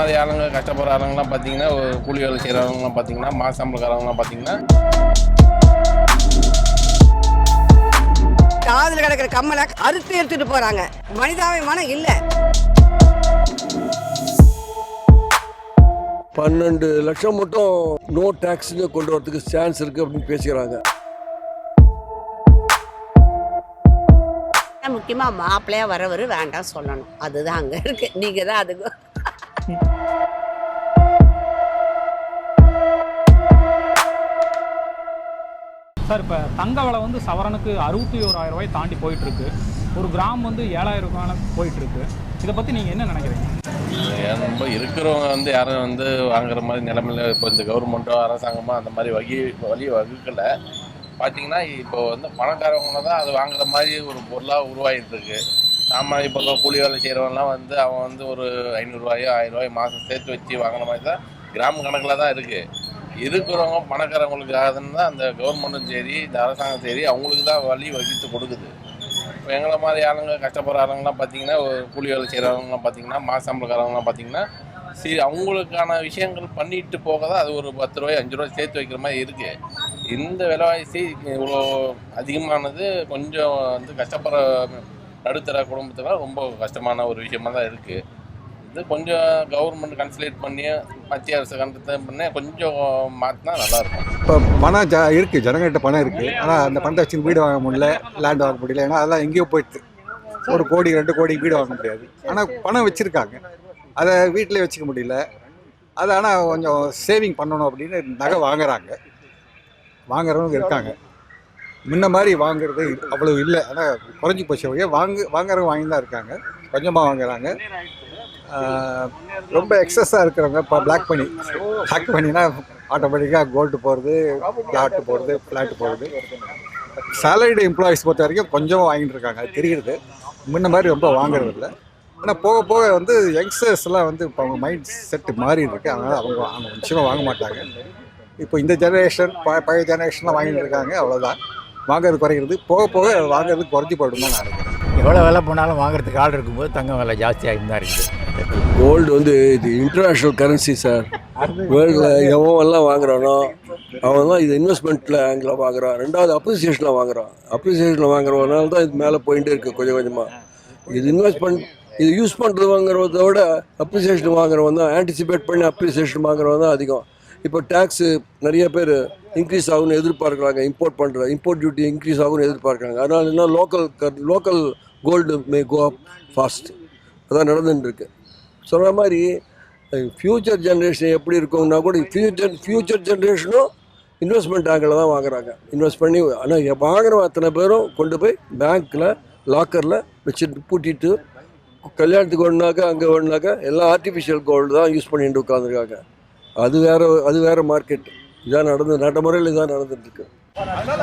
மாதிரி ஆளுங்க கஷ்டப்படுற ஆளுங்கலாம் பார்த்தீங்கன்னா ஒரு கூலி வேலை செய்கிறவங்கலாம் பார்த்தீங்கன்னா மாச சம்பளக்காரவங்கலாம் பார்த்தீங்கன்னா காதில் கிடக்கிற கம்மலை அறுத்து எடுத்துட்டு போறாங்க. மனிதாபிமானம் இல்லை. பன்னெண்டு லட்சம் மட்டும் நோ டேக்ஸ்னு கொண்டு வரதுக்கு சான்ஸ் இருக்கு அப்படின்னு பேசிக்கிறாங்க. முக்கியமாக மாப்பிள்ளையா வரவர் வேண்டாம் சொல்லணும். அதுதான் அங்கே இருக்கு. நீங்கள் தான் அதுக்கு சார் இப்போ தங்க விலை வந்து சவரனுக்கு அறுபத்தி ஓராயிரம் ரூபாய் தாண்டி போயிட்டு இருக்கு ஒரு கிராம் வந்து ஏழாயிரம் ரூபாய் போயிட்டு இருக்கு இதை பற்றி நீங்கள் என்ன நினைக்கிறீங்க? ரொம்ப இருக்கிறவங்க வந்து யாரும் வந்து வாங்குற மாதிரி நிலைமையில இப்போ இந்த கவர்மெண்ட்டோ அரசாங்கமோ அந்த மாதிரி வகி வழி வகுக்கலை. பார்த்தீங்கன்னா இப்போ வந்து பணக்காரவங்க தான் அது வாங்குற மாதிரி ஒரு பொருளாக உருவாகிட்டு இருக்கு நாம இப்போ கூலி வேலை செய்கிறவன்லாம் வந்து அவன் வந்து ஒரு ஐநூறுரூவாயோ ஆயிரம் ரூபாயோ மாதம் சேர்த்து வச்சு வாங்கின மாதிரி தான் கிராம கணக்கில் தான் இருக்குது இருக்கிறவங்க பணக்காரவங்களுக்கு தான் அந்த கவர்மெண்ட்டும் சரி இந்த அரசாங்கம் சரி அவங்களுக்கு தான் வழி வகித்து கொடுக்குது. இப்போ எங்களை மாதிரி ஆளுங்க கஷ்டப்படுற ஆளுங்கலாம் பார்த்தீங்கன்னா ஒரு கூலி வேலை செய்கிறவங்கலாம் பார்த்தீங்கன்னா மாசம்பளக்காரவங்களாம் பார்த்தீங்கன்னா சரி அவங்களுக்கான விஷயங்கள் பண்ணிட்டு போக தான் அது ஒரு பத்து ரூபாய் அஞ்சு ரூபாய் சேர்த்து வைக்கிற மாதிரி இருக்குது இந்த விலைவாசி இவ்வளோ அதிகமானது கொஞ்சம் வந்து கஷ்டப்படுற நடுத்தர குடும்பத்துக்கு ரொம்ப கஷ்டமான ஒரு விஷயமா தான் இருக்குது இது கொஞ்சம் கவர்மெண்ட் கன்சல்டேட் பண்ணி மத்திய அரசு கன்சல்ட் பண்ணி கொஞ்சம் மாற்றினா நல்லாயிருக்கும். இப்போ பணம் ஜ இருக்குது ஜனங்கள்கிட்ட பணம் இருக்குது ஆனால் அந்த பணத்தை வச்சு வீடு வாங்க முடியல லேண்ட் வாங்க முடியல. ஏன்னா அதெல்லாம் எங்கேயோ போயிடுது ஒரு கோடி ரெண்டு கோடி வீடு வாங்க முடியாது. ஆனால் பணம் வச்சுருக்காங்க. அதை வீட்டிலே வச்சுக்க முடியல. அது ஆனால் கொஞ்சம் சேவிங் பண்ணணும் அப்படின்னு நகை வாங்குறாங்க. வாங்குறவங்க இருக்காங்க. முன்ன மாதிரி வாங்குறது அவ்வளோ இல்லை. ஆனால் குறைஞ்சி போச்சு. ஒழிய வாங்கு வாங்குறவங்க வாங்கி தான் இருக்காங்க. கொஞ்சமாக வாங்குறாங்க. ரொம்ப எக்ஸஸாக இருக்கிறவங்க இப்போ பிளாக் பண்ணி பிளாக் பண்ணினா ஆட்டோமேட்டிக்காக கோல்டு போகிறது பிளாட்டு போகிறது ஃப்ளாட்டு போகிறது சேலரிடு எம்ப்ளாயிஸ் பொறுத்த வரைக்கும் கொஞ்சமாக வாங்கிட்டு இருக்காங்க. அது தெரியுது. முன்ன மாதிரி ரொம்ப வாங்குறது இல்லை. ஆனால் போக போக வந்து யங்ஸ்டர்ஸ்லாம் வந்து இப்போ அவங்க மைண்ட் செட்டு மாறி இருக்கு. அதனால் அவங்க அவங்க நிச்சயமாக வாங்க மாட்டாங்க. இப்போ இந்த ஜெனரேஷன் பழைய ஜெனரேஷன்லாம் வாங்கிட்டு இருக்காங்க. அவ்வளோதான் வாங்குறது குறைகிறது போக போக வாங்குறது குறைஞ்சி போயிடும் தான் நான் நினைக்கிறேன். எவ்வளோ விலை போனாலும் வாங்குறதுக்கு ஆள் இருக்கும்போது தங்கம் விலை ஜாஸ்தியாக தான் இருக்குது. கோல்டு வந்து இது இன்டர்நேஷ்னல் கரன்சி சார் வேர்ல்டில் எவன் எல்லாம் வாங்குறானோ அவன் தான் இது இன்வெஸ்ட்மெண்ட்டில் ஆங்கில் வாங்குறான். ரெண்டாவது அப்ரிசியேஷனில் வாங்குறான். அப்ரிசியேஷனில் வாங்குறவனால தான் இது மேலே போயிட்டே இருக்குது கொஞ்சம் கொஞ்சமாக இது இன்வெஸ்ட்மெண்ட் இது யூஸ் பண்ணுறது வாங்குறத விட அப்ரிசியேஷன் வாங்குறவன் தான் ஆன்டிசிபேட் பண்ணி அப்ரிசியேஷன் வாங்குறவன் தான் அதிகம். இப்போ டேக்ஸு நிறைய பேர் இன்க்ரீஸ் ஆகும்னு எதிர்பார்க்குறாங்க. இம்போர்ட் பண்ணுற இம்போர்ட் டியூட்டி இன்க்ரீஸ் ஆகும்னு எதிர்பார்க்குறாங்க. அதனால என்ன local local gold may go up fast அதான் நடந்துட்டுருக்கு சொல்கிற மாதிரி ஃப்யூச்சர் ஜென்ரேஷன் எப்படி இருக்கும்னா கூட ஃப்யூச்சர் ஃப்யூச்சர் ஜென்ரேஷனும் இன்வெஸ்ட்மெண்ட் பேங்கில் தான் வாங்குறாங்க. இன்வெஸ்ட் பண்ணி ஆனால் வாங்குற அத்தனை பேரும் கொண்டு போய் பேங்க்கில் லாக்கரில் வச்சுட்டு பூட்டிட்டு கல்யாணத்துக்கு ஒன்றாக்கா அங்கே ஒன்றாக்கா எல்லாம் ஆர்டிஃபிஷியல் கோல்டு தான் யூஸ் பண்ணிட்டு உட்காந்துருக்காங்க அது வேற அது வேற மார்க்கெட் இதான் நடந்து நடைமுறையில் இதான் நடந்துட்டு இருக்கு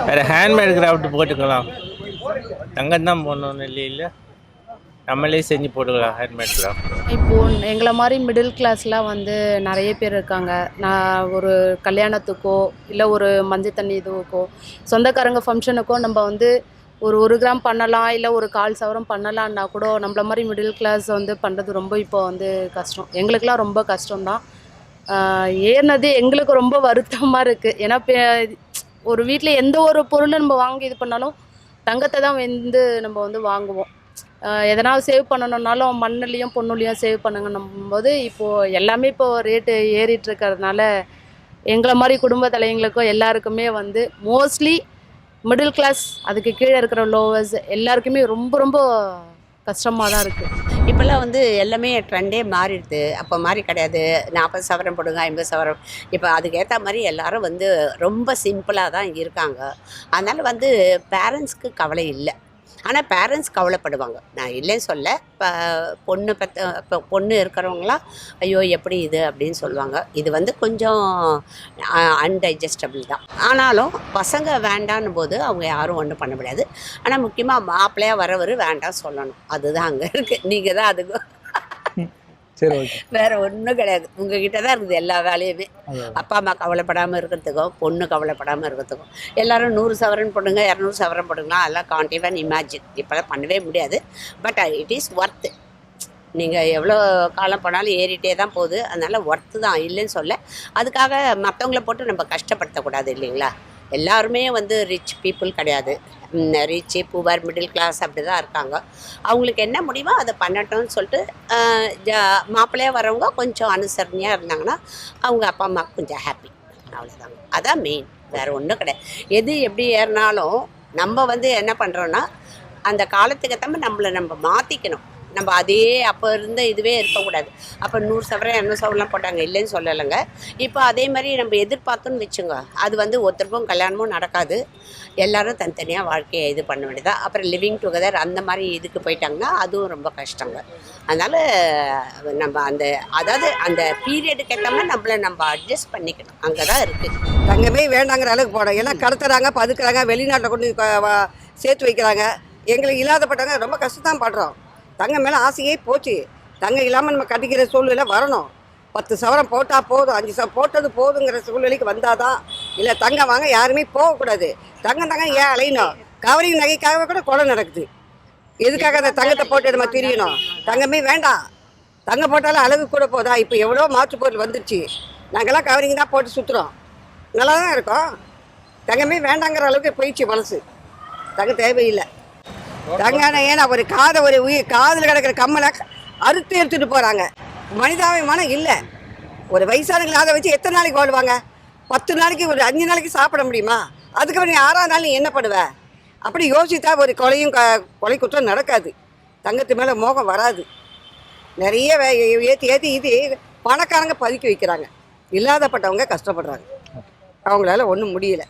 வேறு ஹேண்ட்மேட் கிராஃப்ட் போட்டுக்கலாம். தங்கம் தான் போடணும் இல்லை. நம்மளே செஞ்சு போட்டுக்கலாம் ஹேண்ட்மேட் கிராஃப்ட் இப்போ எங்களை மாதிரி மிடில் கிளாஸ்லாம் வந்து நிறைய பேர் இருக்காங்க. நான் ஒரு கல்யாணத்துக்கோ இல்லை ஒரு மஞ்சள் தண்ணி இதுவுக்கோ சொந்தக்காரங்க ஃபங்க்ஷனுக்கோ நம்ம வந்து ஒரு ஒரு கிராம் பண்ணலாம் இல்லை ஒரு கால் சவரம் பண்ணலான்னா கூட நம்மள மாதிரி மிடில் கிளாஸ் வந்து பண்ணுறது ரொம்ப இப்போ வந்து கஷ்டம். எங்களுக்கெலாம் ரொம்ப கஷ்டம்தான். ஏறினது எங்களுக்கு ரொம்ப வருத்தமாக இருக்குது ஏன்னா இப்போ ஒரு வீட்டில் எந்த ஒரு பொருளை நம்ம வாங்கி இது பண்ணாலும் தங்கத்தை தான் வந்து நம்ம வந்து வாங்குவோம். எதனா சேவ் பண்ணணுன்னாலும் மண்ணுலேயும் பொண்ணுலேயும் சேவ் பண்ணுங்கன்னும் போது இப்போது எல்லாமே இப்போ ரேட்டு ஏறிட்டு இருக்கிறதுனால எங்களை மாதிரி குடும்ப தலைவங்களுக்கும் எல்லாருக்குமே வந்து மோஸ்ட்லி மிடில் கிளாஸ் அதுக்கு கீழே இருக்கிற லோவர்ஸ் எல்லாருக்குமே ரொம்ப ரொம்ப கஷ்டமாக தான் இருக்குது இப்போல்லாம் வந்து எல்லாமே ட்ரெண்டே மாறிடுது. அப்போ மாதிரி கிடையாது. நாற்பது சவரம் போடுங்க ஐம்பது சவரம். இப்போ அதுக்கேற்ற மாதிரி எல்லாரும் வந்து ரொம்ப சிம்பிளாக தான் இருக்காங்க. அதனால் வந்து பேரண்ட்ஸ்க்கு கவலை இல்லை. ஆனால் பேரண்ட்ஸ் கவலைப்படுவாங்க. நான் இல்லைன்னு சொல்ல. இப்போ பொண்ணு பத்த இப்போ பொண்ணு இருக்கிறவங்களாம் ஐயோ எப்படி இது? அப்படின்னு சொல்லுவாங்க. இது வந்து கொஞ்சம் அன்டைஜஸ்டபிள் தான். ஆனாலும் பசங்க வேண்டான்னு போது அவங்க யாரும் ஒன்றும் பண்ண முடியாது. ஆனால் முக்கியமாக மாப்பிள்ளையாக வரவர் வேண்டாம் சொல்லணும். அதுதான் அங்கே இருக்குது நீங்கள் தான் அதுக்கு சரி வேற ஒன்றும் கிடையாது. உங்ககிட்ட தான் இருக்குது எல்லா வேலையுமே. அப்பா அம்மா கவலைப்படாமல் இருக்கிறதுக்கும் பொண்ணு கவலைப்படாமல் இருக்கிறதுக்கும். எல்லாரும் நூறு சவரன் போடுங்க இரநூறு சவரன் போடுங்களா அதெல்லாம் கான்டிவ் அண்ட் இமேஜின் இப்போலாம் பண்ணவே முடியாது. பட் இட் இஸ் ஒர்த்து நீங்கள் எவ்வளோ காலம் போனாலும் ஏறிட்டே தான் போகுது. அதனால் ஒர்த்து தான். இல்லைன்னு சொல்ல. அதுக்காக மற்றவங்கள போட்டு நம்ம கஷ்டப்படுத்தக்கூடாது இல்லைங்களா? எல்லாருமே வந்து ரிச் பீப்புள் கிடையாது. ரிச்சு புவர் மிடில் கிளாஸ் அப்படி தான் இருக்காங்க. அவங்களுக்கு என்ன முடியுமோ அதை பண்ணட்டும்னு சொல்லிட்டு மாப்பிள்ளையாக ஜா- வரவங்க கொஞ்சம் அனுசரணையாக இருந்தாங்கன்னா அவங்க அப்பா அம்மா கொஞ்சம் ஹாப்பி அவ்வளோதாங்க அதான் மெயின் வேறு ஒன்றும் கிடையாது. எது எப்படி ஏறினாலும் நம்ம வந்து என்ன பண்ணுறோன்னா அந்த காலத்துக்கு ஏற்ற நம்மளை நம்ம மாற்றிக்கணும் நம்ம அதே அப்போ இருந்த இதுவே இருக்கக்கூடாது. அப்போ நூறு சவரம் இரநூறு சவரம்லாம் போட்டாங்க. இல்லைன்னு சொல்லலைங்க. இப்போ அதே மாதிரி நம்ம எதிர்பார்த்தோன்னு வச்சுங்க. அது வந்து ஒருத்தருக்கும் கல்யாணமும் நடக்காது. எல்லாரும் தனித்தனியாக வாழ்க்கையை இது பண்ண வேண்டியதா. அப்புறம் லிவிங் டுகெதர் அந்த மாதிரி இதுக்கு போயிட்டாங்கன்னா அதுவும் ரொம்ப கஷ்டங்க. அதனால் நம்ம அந்த அதாவது அந்த பீரியடுக்கு ஏற்ற மாதிரி நம்மளை நம்ம அட்ஜஸ்ட் பண்ணிக்கணும். அங்கே தான் இருக்குது தங்கமே வேண்டாங்கிற அளவுக்கு போனோம் ஏன்னா கடத்துறாங்க பதுக்குறாங்க வெளிநாட்டில் கொண்டு சேர்த்து வைக்கிறாங்க. எங்களுக்கு இல்லாதப்பட்டவங்க ரொம்ப கஷ்டம் படுறோம். தங்கம் மேலே ஆசையே போச்சு. தங்கம் இல்லாமல் நம்ம கட்டிக்கிற சூழ்நிலை வரணும். பத்து சவரம் போட்டால் போதும். அஞ்சு சவரம் போட்டது போதுங்கிற சூழ்நிலைக்கு வந்தால் தான் இல்லை தங்கம் வாங்க யாருமே போகக்கூடாது. தங்கம் தங்கம் ஏன் அலையணும்? கவரிங் நகைக்காகவே கூட கொலை நடக்குது. எதுக்காக அந்த தங்கத்தை போட்டு நம்ம திரியணும்? தங்கமே வேண்டாம். தங்கம் போட்டாலும் அளவு கூட போதா? இப்போ எவ்வளோ மாற்று பொருள் வந்துருச்சு. நாங்கள்லாம் கவரிங் தான் போட்டு சுற்றுறோம் நல்லா தான் இருக்கோம். தங்கமே வேண்டாங்கிற அளவுக்கு போயிடுச்சு மனசு. தங்க தேவையில்லை. தங்கான ஏன்னா ஒரு காதை ஒரு உயிர் காதில் கிடக்கிற கம்மலை அறுத்து எடுத்துட்டு போகிறாங்க மனிதாபிமானம் இல்லை. ஒரு வயசானவங்களை அதை வச்சு எத்தனை நாளைக்கு வாழ்வாங்க? பத்து நாளைக்கு ஒரு அஞ்சு நாளைக்கு சாப்பிட முடியுமா? அதுக்கப்புறம் நீ ஆறாவது நாள் நீ என்ன பண்ணுவ? அப்படி யோசித்தா ஒரு கொலையும் க கொலை குற்றம் நடக்காது. தங்கத்து மேலே மோகம் வராது. நிறைய ஏற்றி ஏற்றி இது பணக்காரங்க பதுக்கி வைக்கிறாங்க. இல்லாதப்பட்டவங்க கஷ்டப்படுறாங்க. அவங்களால ஒன்றும் முடியல.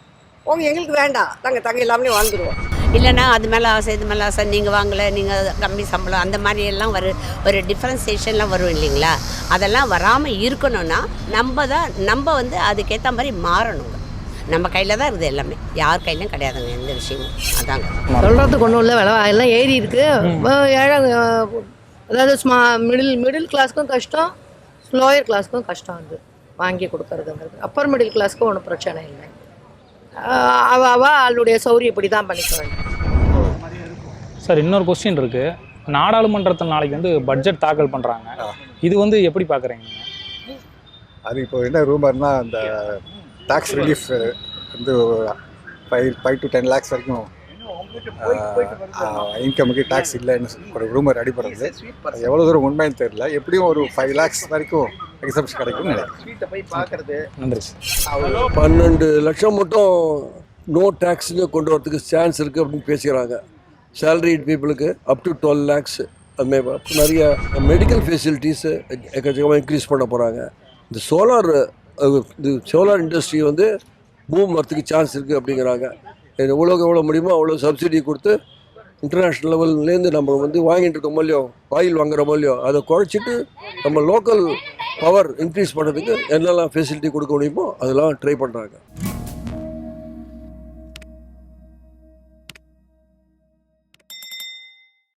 அவங்க எங்களுக்கு வேண்டாம். நாங்கள் தங்க இல்லாமலே வாழ்ந்துருவோம். இல்லைன்னா அது மேலே ஆசை இது மேலே ஆசை நீங்கள் வாங்கலை நீங்கள் கம்மி சம்பளம் அந்த மாதிரி எல்லாம் வரும் ஒரு டிஃப்ரென்சேஷன்லாம் வரும் இல்லைங்களா? அதெல்லாம் வராமல் இருக்கணும்னா நம்ம தான் நம்ம வந்து அதுக்கேற்ற மாதிரி மாறணுங்க. நம்ம கையில் தான் இருக்குது எல்லாமே. யார் கையிலும் கிடையாதுங்க எந்த விஷயமும். அதாங்க. சொல்கிறதுக்கு ஒன்றும் இல்லை விலை எல்லாம் ஏறி இருக்கு. அஹ் ஏழை அதாவது ஸ்மா மிடில் மிடில் கிளாஸ்க்கும் கஷ்டம் லோயர் கிளாஸ்க்கும் கஷ்டம் அது. வாங்கி கொடுக்கறதுங்கிறது. அப்பர் மிடில் கிளாஸ்க்கும் ஒன்றும் பிரச்சனை இல்லை அவ அவ அவளுடைய சௌரியப்படி தான் பண்ணிக்க வேண்டும் சார் இன்னொரு கொஸ்டின் இருக்கு. நாடாளுமன்றத்தில் நாளைக்கு வந்து பட்ஜெட் தாக்கல் பண்ணுறாங்க இது வந்து எப்படி பார்க்குறீங்க அது இப்போ என்ன ரூமர்னா அந்த டாக்ஸ் ரிலீஃப் வந்து five five to ten lakhs வரைக்கும் இன்கமுக்கு டாக்ஸ் இல்லைன்னு சொல்லி ஒரு ரூமர் அடிப்படுறது எவ்வளோ தூரம் உண்மைன்னு தெரியல. எப்படியும் ஒரு ஃபைவ் லேக்ஸ் வரைக்கும் எக்ஸப்ஷன் கிடைக்கும்னு நினைக்கிறேன். நன்றி சார். பன்னெண்டு லட்சம் மட்டும் நோ டேக்ஸ்னு கொண்டு வரதுக்கு சான்ஸ் இருக்குது அப்படின்னு பேசிக்கிறாங்க. சேலரிட் பீப்புளுக்கு அப் டு டுவெல் லேக்ஸ் அதுமாதிரி நிறைய மெடிக்கல் ஃபெசிலிட்டிஸு எக்கச்சக்கமாக இன்க்ரீஸ் பண்ண போகிறாங்க இந்த சோலார் இது சோலார் இண்டஸ்ட்ரி வந்து பூம் வரத்துக்கு சான்ஸ் இருக்குது அப்படிங்கிறாங்க. எவ்வளோக்கு எவ்வளோ முடியுமோ அவ்வளோ சப்சிடி கொடுத்து இன்டர்நேஷ்னல் லெவல்லேருந்து நம்ம வந்து வாங்கிட்டு இருக்கோமோ இல்லையோ ஆயில் வாங்குறோமோ இல்லையோ அதை குறைச்சிட்டு நம்ம லோக்கல் பவர் இன்க்ரீஸ் பண்ணுறதுக்கு என்னெல்லாம் ஃபெசிலிட்டி கொடுக்க முடியுமோ அதெல்லாம் ட்ரை பண்ணுறாங்க